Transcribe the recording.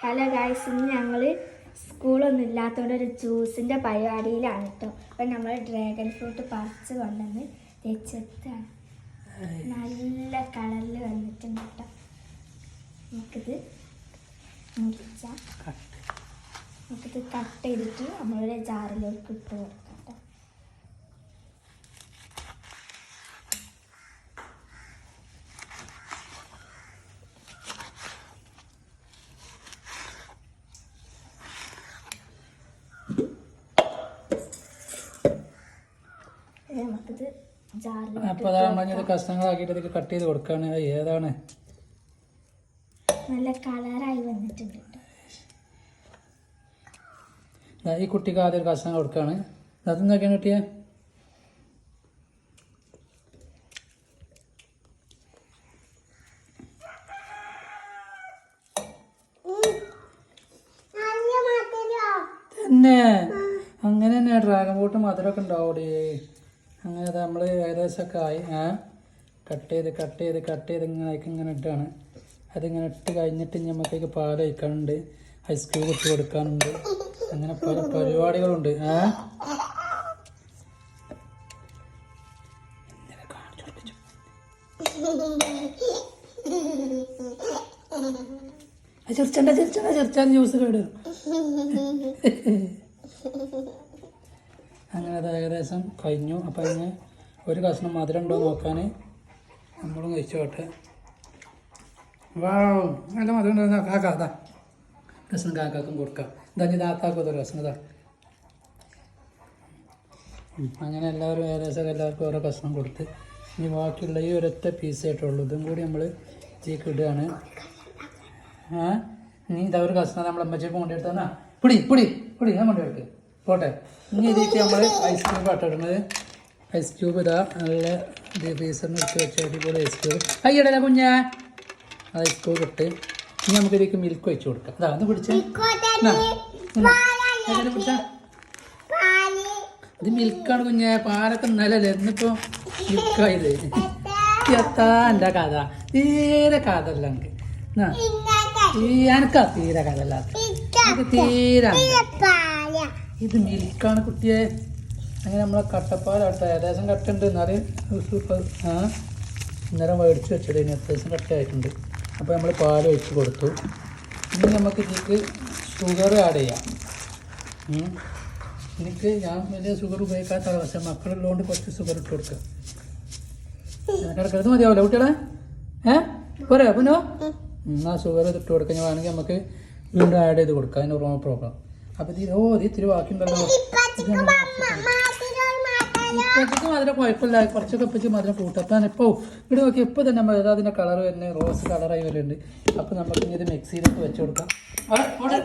Hello guys ഇന്ന് ഞങ്ങൾ സ്കൂളൊന്നും ഇല്ലാത്തതുകൊണ്ട് ഒരു ജ്യൂസിന്റെ പരിപാടിയിലാണ് കേട്ടോ അപ്പം നമ്മൾ ഡ്രാഗൺ ഫ്രൂട്ട് പറിച്ച് കൊണ്ടുവന്ന് തെച്ചെത്താണ് നല്ല കളറിൽ വന്നിട്ടുണ്ട് കേട്ടോ നമുക്കിത് മുറിച്ച നമുക്കിത് കട്ട് ചെയ്തിട്ട് നമ്മളൊരു ജാറിലേക്ക് ഇട്ട് കൊടുക്കാം കേട്ടോ ഇത് നമുക്കിത് അപ്പോൾ നമ്മളത് കഷ്ണങ്ങളാക്കിയിട്ട് ഇതൊക്കെ കട്ട് ചെയ്ത് കൊടുക്കുകയാണ് ഏതാണ്? നല്ല കളറായി വന്നിട്ടുണ്ട് ദാ ഈ കുട്ടിക്ക് ആദ്യം ഒരു കഷ്ണം കൊടുക്കുകയാണ് അത് കിട്ടിയ. കുട്ടിയെ തന്നെ. അങ്ങനെ തന്നെ ഡ്രാഗൺ ബോട്ട് മധുരമൊക്കെ ഉണ്ടാവൂടേ. അങ്ങനെ അത് നമ്മൾ ഏകദേശമൊക്കെ ആയി. കട്ട് ചെയ്ത് കട്ട് ചെയ്ത് കട്ട് ചെയ്ത് ഇങ്ങനെ ഇങ്ങനെ ഇട്ടാണ്. അതിങ്ങനെ ഇട്ട് കഴിഞ്ഞിട്ട് ഇനി നമുക്കേക്ക് പാൽ ഒഴിക്കാനുണ്ട്. ഐസ് ക്യൂബ് ഇട്ട് കൊടുക്കാനുണ്ട്. അങ്ങനെ പല പരിപാടികളുണ്ട്. കൊടുപ്പിച്ചു. ആ ചെറിച്ചണ്ട ചെറിച്ചണ്ട ജ്യൂസ് അങ്ങനെ അത് ഏകദേശം കഴിഞ്ഞു. അപ്പോൾ അതിന് ഒരു കഷ്ണം മധുരം ഉണ്ടോ നോക്കാൻ നമ്മളും കഴിച്ചോട്ടെ. വാ നല്ല മധുരം ഉണ്ടോ കാക്ക അതാ കഷ്ണം കാക്കാക്കും കൊടുക്കാം. ഇതാ താത്താക്കും ഒരു കഷ്ണം ഇതാ അങ്ങനെ എല്ലാവരും ഏകദേശം എല്ലാവർക്കും ഓരോ കഷ്ണം കൊടുത്ത്. ഇനി ബാക്കിയുള്ള ഈ ഒരൊറ്റ പീസ് ആയിട്ടുള്ളൂ ഇതും കൂടി നമ്മൾ ചീക്ക് ഇടുകയാണ് നീ ഇതാ ഒരു കഷ്ണം നമ്മൾ അമ്മച്ചേക്ക് കൊണ്ടെടുത്താ പിടി പിടി പിടി. ഞാൻ കൊണ്ടെടുക്ക് പോട്ടെ. ഇനി ഇതിലേക്ക് നമ്മൾ ഐസ് ക്യൂബ് ഇട്ടിടുന്നത് ഐസ് ക്യൂബ് ഇതാ നല്ല ഇത് എടുത്ത് വെച്ച അടിപൊളി ഐസ് ക്യൂബ് അയ്യടല കുഞ്ഞ. ഐസ് ക്യൂബ് ഇട്ട് ഇനി നമുക്ക് ഇതിലേക്ക് മിൽക്ക് വെച്ച് കൊടുക്കാം. അതാ ഒന്ന് പിടിച്ച്. ഇത്. മിൽക്കാണ് കുഞ്ഞെ. പാലൊക്കെ നല്ലല്ലേ? എന്നിപ്പോ മിൽക്കായത് എത്താ? എന്റെ കഥ. തീരെ കഥ അല്ല എനിക്ക് ഈ എനക്കാ തീരെ കഥ അല്ലാത്ത എനിക്ക് തീരെ ഇത് മിൽക്കാണ് കുട്ടിയെ. അങ്ങനെ നമ്മളെ കട്ടപ്പാലാട്ടോ. ഏകദേശം കട്ടുണ്ട് എന്നാൽ സൂപ്പർ ആ ഇന്നേരം മേടിച്ച് വെച്ചത്. ഇനി അത്യാവശ്യം കട്ടയായിട്ടുണ്ട്. അപ്പോൾ നമ്മൾ പാൽ ഒഴിച്ച് കൊടുത്തു. ഇനി നമുക്ക് ഇതിലേക്ക് ഷുഗർ ആഡ് ചെയ്യാം. എനിക്ക് ഞാൻ വലിയ ഷുഗർ ഉപയോഗിക്കാത്ത. പക്ഷെ മക്കളുള്ളതുകൊണ്ട് കുറച്ച് ഷുഗർ ഇട്ട് കൊടുക്കുക കിടക്കരുത് മതിയാവില്ല കുട്ടികളെ? ഏ? പോരാ പിന്നോ? എന്നാൽ ഷുഗർ ഇട്ട് കൊടുക്കാൻ വേണമെങ്കിൽ നമുക്ക് വീണ്ടും ആഡ് ചെയ്ത് കൊടുക്കാം. അതിന് നോ പ്രോബ്ലം അപ്പോൾ ഇത് ഓ ഇത് ഇത്തിരി ബാക്കിയുണ്ടല്ലോ ഇപ്പോഴത്തേക്ക് മധുരം കുഴപ്പമില്ല. കുറച്ചൊക്കെ ഇപ്പോഴത്തെ മധുരം കൂട്ടത്താൻ ഇപ്പോൾ ഇവിടെ നോക്കി ഇപ്പോൾ തന്നെ നമ്മൾ അതിന്റെ കളർ തന്നെ റോസ് കളറായി വരുന്നുണ്ട്. അപ്പോൾ നമുക്ക് ഇത് മിക്സിയിലേക്ക് വെച്ച് കൊടുക്കാം. ഇവിടെ-